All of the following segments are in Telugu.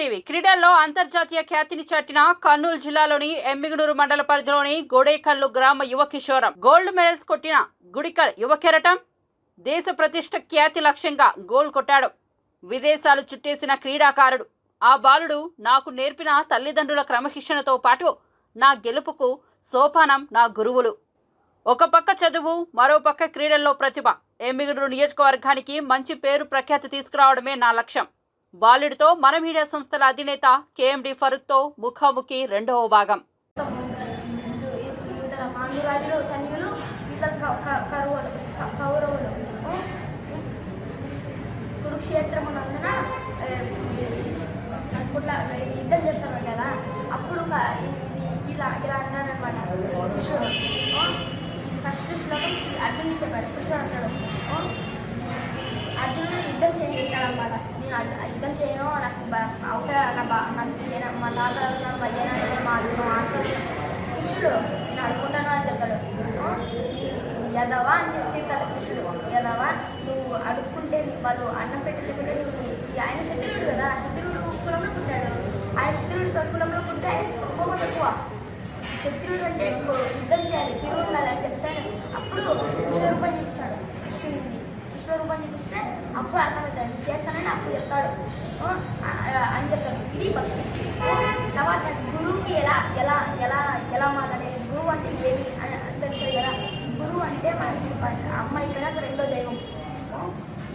టీవీ క్రీడల్లో అంతర్జాతీయ ఖ్యాతిని చాటిన కర్నూలు జిల్లాలోని ఎమ్మిగనూరు మండల పరిధిలోని గోడేకల్లు గ్రామ యువ కిషోరం గోల్డ్ మెడల్స్ కొట్టిన గుడికల్ యువ కెరటం దేశ ప్రతిష్ట ఖ్యాతి లక్ష్యంగా గోల్ కొట్టాడు. విదేశాలు చుట్టేసిన క్రీడాకారుడు. ఆ బాలుడు నాకు నేర్పిన తల్లిదండ్రుల క్రమశిక్షణతో పాటు నా గెలుపుకు సోపానం నా గురువులు. ఒక పక్క చదువు మరో పక్క క్రీడల్లో ప్రతిభ. ఎమ్మిగనూరు నియోజకవర్గానికి మంచి పేరు ప్రఖ్యాతి తీసుకురావడమే నా లక్ష్యం. బాలుడితో మన మీడియా సంస్థల అధినేత కేఎండి ఫరూక్తో ముఖాముఖి రెండవ భాగం కురుక్షేత్రమునందున యుద్ధం చేస్తారు కదా అప్పుడు ఇలా ఇలా అంటాడు అనమాట కృష్ణుడు ఫస్ట్ శ్లోకం అర్జునుడు చెప్పాడు కృష్ణుడు అంటాడు అర్జునుడు యుద్ధం చేస్తాడు అనమాట యుద్ధం చేయను. నాకు బ- అవతల నా బా నాకు జన మా తాత నా మా జన మా మా కృష్ణుడు. నేను అడుగుంటాను అని చెప్తాడు యదవా? అని చెప్పి తిడతాడు కృష్ణుడు. యదవా? నువ్వు అడుక్కుంటే నీ- వాళ్ళు అన్నం పెట్టలేకుంటే నీకు ఆయన శత్రువుడు కదా. శత్రువుడు కులంలో పుట్టాడు. ఆయన శత్రువుడు కులంలో పుట్టే ఆయన కోపం ఎక్కువ శత్రువుడు అంటే ఎక్కువ యుద్ధం చేయాలి. తిరుగుండాలి అని చెప్తాను అప్పుడు విశ్వరూపం చూపిస్తాడు. కృష్ణుడిని విశ్వరూపం చూపిస్తే అప్పుడు అర్థమవుతుంది చేస్తానని అప్పుడు చెప్తాడు. అని చెప్తాడు. ఇది భక్తి. తర్వాత గురువుకి ఎలా ఎలా ఎలా ఎలా మాట్లాడేది? గురువు అంటే ఏమి? అని తెలుస్తుంది కదా. గురువు అంటే మనకి అమ్మ ఇక్కడ రెండో దైవం.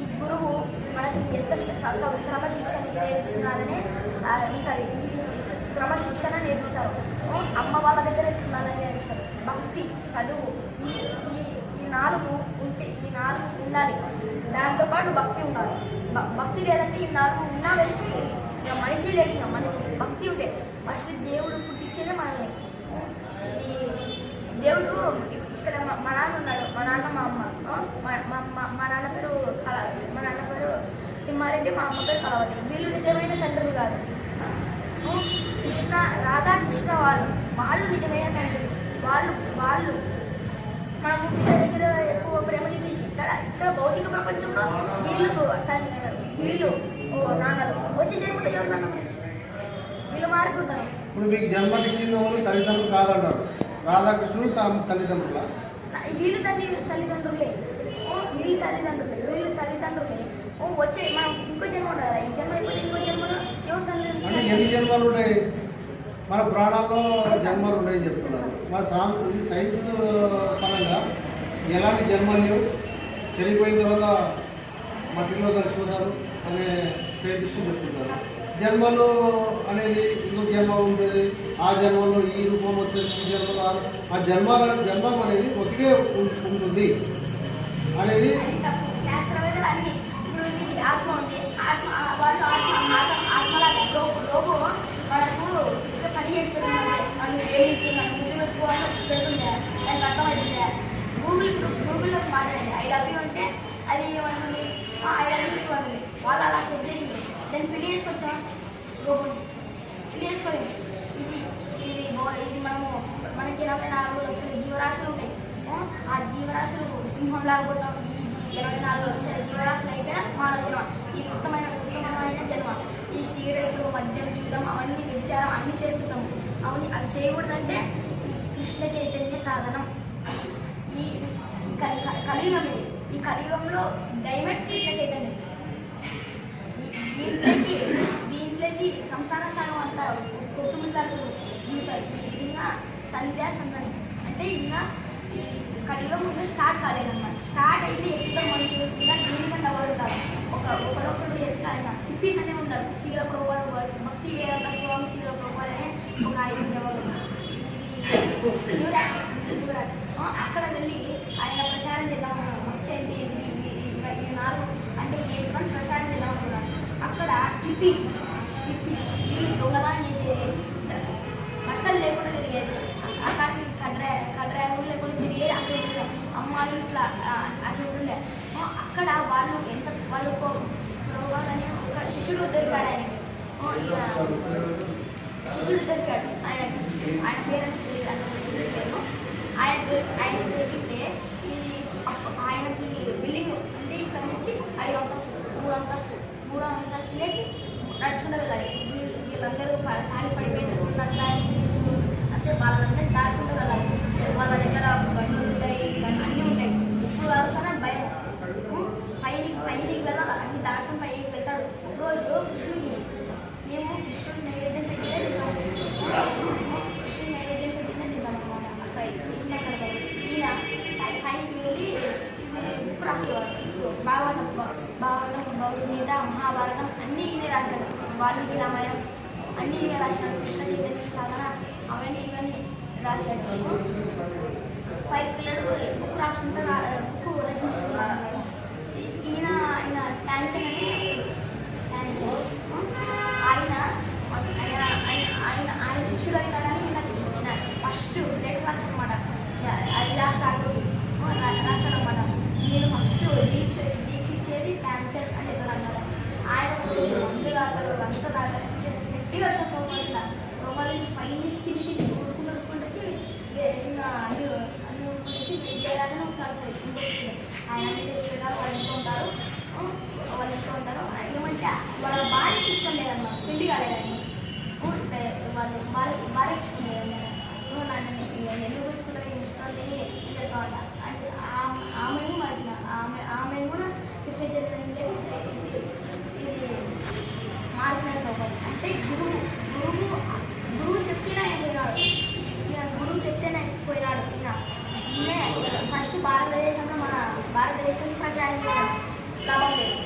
ఈ గురువు మనకి ఎంత క్రమశిక్షణ నేర్పిస్తున్నారనే ఉంటుంది. ఈ క్రమశిక్షణ నేర్పిస్తారు. అమ్మ వాళ్ళ దగ్గర తినాలని నేర్పిస్తారు. భక్తి చదువు ఈ ఈ ఈ నాలుగు ఉంటే ఈ నాలుగు ఉండాలి. దాంతోపాటు భక్తి ఉండాలి భ- భక్తి లేదంటే ఈ నాలుగు ఉన్నా వేస్ట్ ఇక మనిషి లేడు ఇక మనిషి భక్తి ఉంటే ఫస్ట్ దేవుడు పుట్టించేదే మనల్ని. ఇది దేవుడు ఇక్కడ మా మా నాన్న ఉన్నాడు. మా నాన్న మా అమ్మ. మా- మా మా నాన్న పేరు కళ మా నాన్న పేరు తిమ్మారెడ్డి మా అమ్మ పేరు కలవతి వీళ్ళు నిజమైన తండ్రులు కాదు. కృష్ణ రాధాకృష్ణ వాళ్ళు. వాళ్ళు నిజమైన తండ్రులు. వాళ్ళు వాళ్ళు మనము వీళ్ళ దగ్గర ఎక్కువ ప్రేమ ఇక్కడ ఇక్కడ భౌతిక ప్రపంచంలో వీళ్ళు వీళ్ళు ఓ నాన్నలు వచ్చే జన్మలో ఎవరు నాన్న? వీళ్ళు మారిపోతారు. ఇప్పుడు మీకు జన్మనిచ్చిన వాళ్ళు తల్లిదండ్రులు కాదంటారు. రాధాకృష్ణుడు తమ తల్లిదండ్రుల? వీళ్ళు తల్లి తల్లిదండ్రులే. ఓ, వీళ్ళు తల్లిదండ్రులే వీళ్ళు తల్లిదండ్రులే. ఓ వచ్చే మనం ఇంకో జన్మ ఉండదు. ఈ జన్మ ఇంకో జన్మలో ఎవరు తల్లిదండ్రులు? ఎన్ని జన్మలు ఉన్నాయి మన ప్రాణాల్లో జన్మలు ఉన్నాయని చెప్తున్నారు. మన సాం ఈ సైన్స్ పరంగా ఎలాంటి జన్మలు లేవు. చనిపోయిన తర్వాత మట్టిలో కలిసిపోతారు అనే సైంటిస్టులు చెప్తుంటారు. జన్మలు అనేది ఇంకో జన్మ ఉంటుంది ఆ జన్మలో ఈ రూపం వచ్చేది ఈ జన్మలో ఆ- ఆ జన్మాల జన్మం అనేది ఒకటే ఉంటుంది అనేది ఆత్మ ఉంది. ఆత్మ వాళ్ళు ఆత్మ ఆత్మ ఆత్మ లోపు లోపు మనకు ఇంకా పని చేసుకుంటుంది మనం ఏమించి మనం ముందు పెట్టుకోవాలి పెడుతుందే దానికి అర్థమవుతుందే గూగుల్ గూగుల్లో మాట్లాడండి ఐ లవ్ యూ అంటే అది ఏమంటుంది ఐ లవ్ యూ వాళ్ళు అలా సెట్ చేసింది దాన్ని పెళ్ళి చేసుకొచ్చా? గూగుల్ పెళ్ళి చేసుకొని ఇది ఇది ఇది మనము మనకి ఇరవై నాలుగు లక్షల జీవరాశులు ఉంటాయి. ఆ, జీవరాశులు సింహం లాగా ఈ ఇరవై నాలుగు లక్షల జీవరాశులు అయిపోయినా మానవ జన్మ. ఇది ఉత్తమైన ఉత్తమమైన జన్మ. ఈ సిగరెట్లు మద్యం చూద్దాం అవన్నీ విచారం అన్ని చేస్తుంటాము అవన్నీ అవి చేయకూడదంటే ఈ కృష్ణ చైతన్య సాధనం. ఈ కలియుగం ఇది. ఈ కలియుగంలో డైమండ్ కృష్ణ చైతన్యం. దీంట్లోకి దీంట్లోకి సంసార సాగం అంతా కొట్టుమిట్లాడుతూ దిగుతారు ఇంకా సంధ్యా సంగం అంటే ఇంకా ఈ కలియుగం ఇంకా స్టార్ట్ కాలేదన్నమాట. స్టార్ట్ అయితే ఎక్కువ మనుషులు కూడా దీనికన్నా కాదు ఒకరొకరు ఒకడొకడు ఎట్లా ఆయన హిప్పీస్ అనే ఉంటారు శీల ప్రభువాలు భక్తి వేదాంత స్వామి శీల ప్రభువాద అనే ఒక ఐదు అక్కడ వెళ్ళి ఆయన ప్రచారం చేద్దాం అన్నారు భక్తి అంటే ఏంటి? నాలుగు అంటే ఏడు అని ప్రచారం చేద్దాం అనుకున్నాను అక్కడ హిప్పీస్ హిప్పీస్ వీళ్ళు దొంగలా చేసేది బట్టలు లేకుండా తిరిగేది అక్కడ కడ్రా కడ్రాయలు లేకుండా తిరిగేది అక్కడ ఉండే అమ్మాయిలు ఇట్లా ఆ, అట్లా ఉండే ఆ, అక్కడ వాళ్ళు ఎంత వాళ్ళు ఒక ప్రభువాదనే ఒక శిష్యుడు దొరికాడు ఆయనకి ఆ, ఈయన శిష్యుడు దొరికాడు ఆయనకి ఆయన పేరెంట్ తెలియదు ఆయన తెలియదు ఆయన దొరి- ఆయన దొరికితే ఇది అప్ప- ఆయనకి బిల్డింగ్ అంటే ఇక్కడ నుంచి ఐదు అంతస్తు మూడు అంతస్తు మూడు అంతస్తులకి నడుచుకుంటూ వెళ్ళాలి వీళ్ళు వీళ్ళందరూ ప- తాగి పడిపోయిన ఉన్నంతా తీసుకు అంటే వాళ్ళందరూ దాటుకుంటూ వెళ్ళాలి వాళ్ళ దగ్గర బండ్లు ఉంటాయి బండ్లు అన్నీ ఉంటాయి. ఇప్పుడు వస్తానని భయం. ఉం? పైకి పైకి వెళ్ళాలి? అన్ని దాటుకుని పైకి వెళ్తాడు. ఒకరోజు కృష్ణుడిని మేము కృష్ణుడు నైవేద్యం పెట్టినే కృష్ణుడు నైవేద్యం పెట్టినే తిన్నామన్నమాట అక్కడ ఇస్తాను ఈయన పైకి వెళ్ళి బుక్ రాసేవాడు. భాగవతం భాగవతం బౌద్ధ మీద మహాభారతం అన్నీ ఈయన రాశాడు వాల్మీకి రామాయణం అన్నీ ఈయన రాశాడు కృష్ణ చైతన్య సాధన. అవన్నీ ఇవన్నీ రాశాడు పైకి పిల్లడు బుక్ రాసుకుంటా బుక్ రచిస్తున్నాడు ఈ- ఈయన ఆయన థ్యాంక్స్ అని థ్యాంక్స్ ఆయన ఆయన ఆయన ఆయన ఆయన శిష్యుడు అయినాడని ఈయన ఈయన ఫస్ట్ టెన్త్ క్లాస్ అనమాట అది ఇలా స్టార్ట్ రాస్తాడు అనమాట నేను ఫస్ట్ దీక్ష దీక్ష ఇచ్చేది థ్యాంక్స్ అని చెప్పారు అన్నమాట ఆయన మందు తాతాడు అంతా తాగా గట్టిగా సపోవాలి లోపల నుంచి పై నుంచి కిందికి ఊరుకుంటూ ఊరుకుంటూ వచ్చి వే- ఇంకా అన్ని అన్ని ఊరుకుంటూ వచ్చి వేరేలాగానే ఉంటారు సార్ ఇంకొచ్చి ఆయన అన్ని తెచ్చుకుంటారు వాళ్ళు ఇంట్లో ఉంటారు ఆ, వాళ్ళు ఇంట్లో ఉంటారు ఏమంటే వాళ్ళ భార్యకి ఇష్టం లేదన్నమాట పెళ్ళి కాలేదన్నమాట అంటే వాళ్ళు భార్య భార్యకి ఇష్టం లేదన్నమాట నువ్వు నన్ను నేను ఎందుకు పెట్టుకుంటాను ఈ ఇష్టం లేని చెప్పాలంట అంటే ఆమె ఆమెను మార్చిన ఆమె ఆమె కూడా కృష్ణ చైతన్య ఇది మార్చినట్టు అవ్వాలి. అంటే గురువు గురువు గురువు చెప్తేనే ఆయన పోయినాడు ఈయన గురువు చెప్తేనే పోయినాడు ఈయన ఈయనే ఫస్ట్ భారతదేశంలో మన భారతదేశం ప్రచారం చేశాడు లాభం లేదు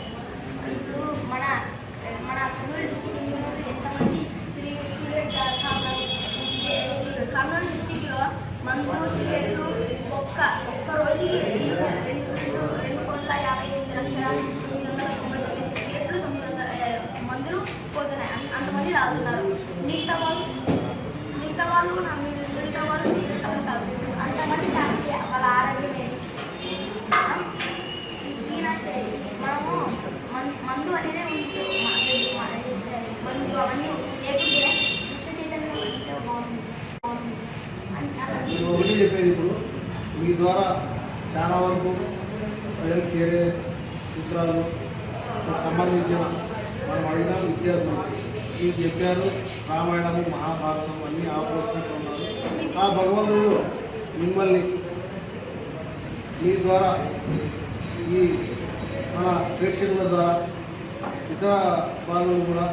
ఇప్పుడు మన మన కర్నూలు డిస్టిక్ ఎంతమంది శ్రీ సిగరెట్ కావాలి కర్నూలు డిస్టిక్లో మందు సిగరెట్లు ఒక్క ఒక్క రోజు రెండు రెండు రెండు కోట్ల యాభై ఎనిమిది లక్షల తొమ్మిది వందల తొంభై తొమ్మిది సిగరెట్లు తొమ్మిది వందల మందులు పోతున్నాయి. అంత- అంతమంది తాగుతున్నారు. మిగతా వాళ్ళు మిగతా వాళ్ళు నా మీ- మిగతా వాళ్ళు సిగరెట్ అమ్ముతారు అంతమంది తాగితే వాళ్ళ ఆరోగ్యం ఏంటి? ఆ? మనము మన్- మందు అనేది ఉంది. మన- మన- మందు అవన్నీ లేకుంటే కృష్ణ చైతన్యం ఉంటే బాగుంది బాగుంది అని అలా నేను ఒకటి చెప్పేది ఇప్పుడు మీ ద్వారా చాలా వరకు ప్రజలకు చేరే సూత్రాలు సంబంధించిన మనం అడిగిన విద్యార్థులు మీరు చెప్పారు రామాయణము మహాభారతం అన్నీ ఆపోసినట్టు ఉన్నారు. ఆ భగవంతుడు మిమ్మల్ని మీ ద్వారా ఈ మన ప్రేక్షకుల ద్వారా ఇతర వాళ్ళు కూడా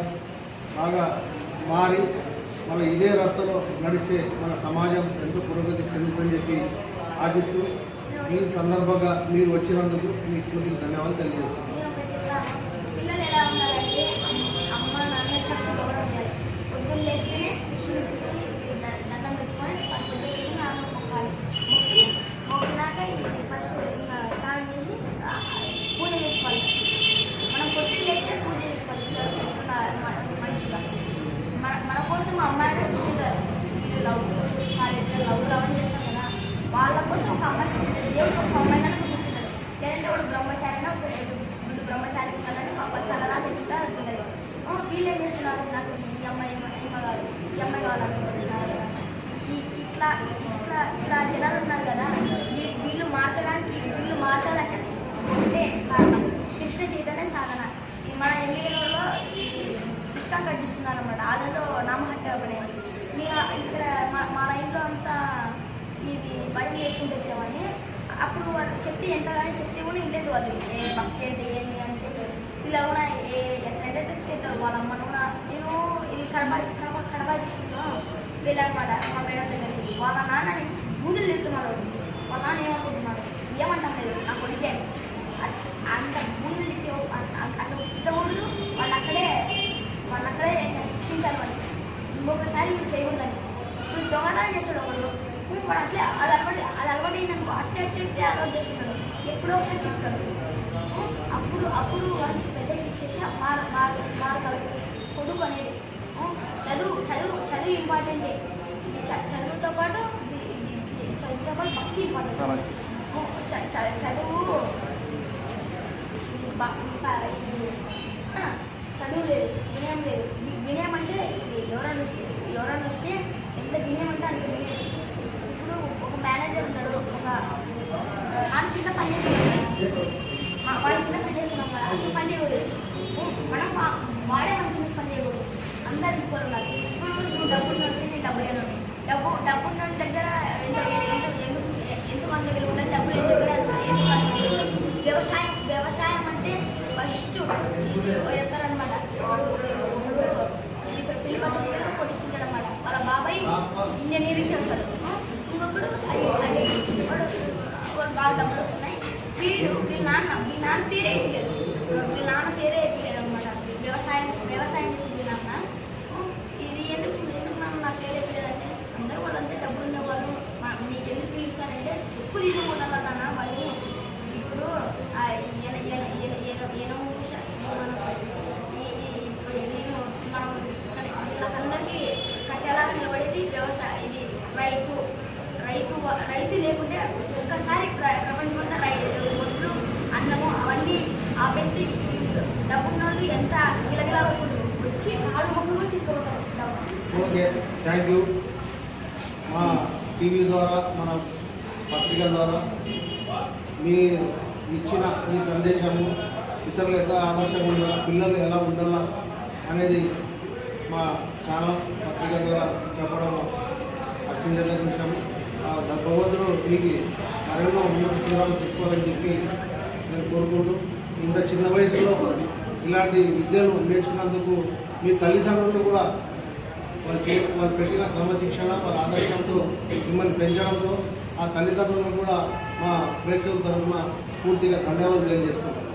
బాగా మారి మనం ఇదే రస్తలో నడిస్తే మన సమాజం ఎంతో పురోగతి చెందుతుందని చెప్పి ఆశిస్తూ ఈ సందర్భంగా మీరు వచ్చినందుకు మీకు పూర్తిగా ధన్యవాదాలు తెలియజేస్తున్నాను మేము ఒకటి చెప్తాము. పిల్లలు ఎలా ఉండాలంటే అమ్మ నాన్న ఫస్ట్ గౌరవం ఇవ్వాలి పొద్దున్న లేస్తేనే కృష్ణుని చూసి ద- దండం పెట్టుకొని ఫస్ట్ పొద్దున్న లేచి నాన్న మొక్కాలి మొక్కి మొక్కినాక ఇది ఫస్ట్ ఇంకా స్నానం చేసి ఆ, పూజ చేసుకోవాలి మనం పొద్దున్న లేస్తే పూజ చేసుకోవాలి పిల్లలు ఎట్లా మ- మంచిగా మన మన కోసం అమ్మాయిని పుట్టింటారు వీళ్ళు లవ్ కాలేజీలో లవ్ లవ్ అని చేస్తాం కదా వాళ్ళ కోసం ఒక అమ్మాయి పుట్టింటారు దేవుడు ఒక అమ్మాయిని పుట్టించుంటారు లేదంటే వాడు బ్రహ్మచారిన ఒక వీళ్ళు బ్రహ్మచారి పిల్లలని మా పక్క అలా తింటారు అనుకున్నది వీళ్ళు ఏం చేస్తున్నారు నాకు ఈ అమ్మాయి ఈ కావాలి ఈ అమ్మాయి కావాలనుకుంటున్నారు ఈ ఇట్లా ఇట్లా ఇట్లా జనాలు ఉన్నారు కదా వీ- వీళ్ళు మార్చడానికి వీళ్ళు మార్చాలంటే ఒకటే కారణం కృష్ణ సాధన. మన ఎన్నికలలో ఇష్టం కట్టిస్తున్నారు అనమాట ఆదంలో నామహట్ట ఒకటి నేను ఇక్కడ మా మా ఇంట్లో అంతా ఇది భయం చేసుకుంటూ వచ్చామని అప్పుడు వాళ్ళు చెప్తే కానీ చెప్తే కూడా వెళ్ళలేదు వాళ్ళు ఏ భక్తి అంటే ఏంటి అని చెప్పి. ఇలా కూడా ఏ ఎట్లంటే చెప్తారు వాళ్ళ అమ్మను కూడా. నేను ఇది కడప కడప కడప డిస్ట్రిక్ట్లో వెళ్ళానమాట మా మేడం దగ్గరికి. వాళ్ళ నాన్న బూతులు తిరుగుతున్నారు వాళ్ళ నాన్న ఏమనుకుంటున్నాడు ఏమంటాం లేదు నా కొడుకే అని. అ- అంత బూతులు తిట్టి అట్లా తిట్టకూడదు వాళ్ళు అక్కడే వాళ్ళు అక్కడే ఇంకా శిక్షించాలి వాళ్ళు ఇంకొకసారి వీళ్ళు చేయకూడదని ఇప్పుడు దొంగతనం చేస్తాడు ఒకడు ఇప్పుడు వాడు అట్లే అది అలవాటు అది అలవాటు అయిందనుకో అట్టే అట్టే అట్టే అలవాటు చేసుకుంటాడు ఎప్పుడో ఒకసారి చెప్తాడు అప్పుడు అప్పుడు వాడికి పెద్ద శిక్ష చేసి మార మార మారగలడు కొడుకు అనేది ఉం? చదువు చదువు చదువు ఇంపార్టెంటే ఇది చ- చదువుతో పాటు ఇది- ఇది- ఇది చదువుతో పాటు భక్తి ఇంపార్టెంట్ ఉం, చ- చ- చదువు ఇది బ- ఇంకా ఇది ఆ, చదువు లేదు వినయం లేదు వి- వినయం అంటే ఇది ఎవరైనా వస్తే ఎవరైనా వస్తే ఎంత వినయం అంటే అంత వినయం ఇప్పుడు ఒక మేనేజర్ ఉంటాడు ఒక ఆయన కింద పనిచేస్తున్నాడు మా వాడి కింద పనిచేస్తున్నాం కదా అది పని చేయకూడదు మనం వా- వాడే మన కింద పని చేయకూడదు అందరు ఈక్వల్ ఉన్నారు ఇప్పుడు నువ్వు డబ్బు ఉన్నట్టు నేను డబ్బు లేను డబ్బు డబ్బు ఉన్న దగ్గర ఎంత ఎంత ఎందుకు ఎంతమంది దగ్గర ఉన్నది డబ్బు లేని దగ్గర ఎందుకు వ్యవసాయం వ్యవసాయం అంటే ఫస్ట్ ఎత్తారనమాట పెళ్ళి పత్రికలు కొట్టించాడు అనమాట వాళ్ళ బాబాయ్ ఇంజనీరింగ్ చేస్తాడు ఇంకొకడు వాడు బాగా డబ్బులు వస్తున్నాయి. వీడు వీళ్ళ నాన్న వీళ్ళ నాన్న పేరే లేదు వీళ్ళ నాన్న పేరే వేయలేదు అనమాట వ్యవసాయం వ్యవసాయం చేసింది నాన్న ఇది ఎందుకు ఎందుకు నాన్న నాకు పేరే వేయలేదంటే అందరూ వాళ్ళంతా డబ్బులు ఉన్న వాళ్ళు మా- మీకు ఎందుకు పిలుస్తారంటే ఉప్పు తీసుకుంటారు నాన్న మళ్ళీ ఇప్పుడు ఆ ఈయన ఈయన ఈయన ఈయన ఈయన ఊస- మనం ఈ- ఈ- ఇప్పుడు నేను మనం వీళ్ళకందరికీ కట్టేలా నిలబడేది వ్యవసాయం ఇది రైతు రైతు వ- రైతు లేకుంటే ఒక్కసారి ప్ర- ప్రపంచమంతా రై ఒడ్లు అన్నము అవన్నీ ఎంత గిలగిలా వచ్చి కూడా తీసుకోపోతారు ఓకే థ్యాంక్ యూ. మా టీవీ ద్వారా మన పత్రిక ద్వారా మీ ఇచ్చిన మీ సందేశము ఇతరులు ఎంత ఆదర్శంగా ఉండాలా పిల్లలు ఎలా ఉండాలా అనేది మా ఛానల్ పత్రిక ద్వారా చెప్పడం అత్యంత ఆ భగవంతుడు మీకు మరెన్నో ఉన్నత శిఖరాలు తీసుకోవాలని చెప్పి నేను కోరుకుంటూ ఇంత చిన్న వయసులో ఇలాంటి విద్యను నేర్చుకున్నందుకు మీ తల్లిదండ్రులు కూడా వాళ్ళు చే వాళ్ళు పెట్టిన క్రమశిక్షణ వాళ్ళ ఆదర్శంతో మిమ్మల్ని పెంచడంతో ఆ తల్లిదండ్రులను కూడా మా ప్రేక్షకుల తరఫున పూర్తిగా ధన్యవాదాలు తెలియజేస్తున్నాం.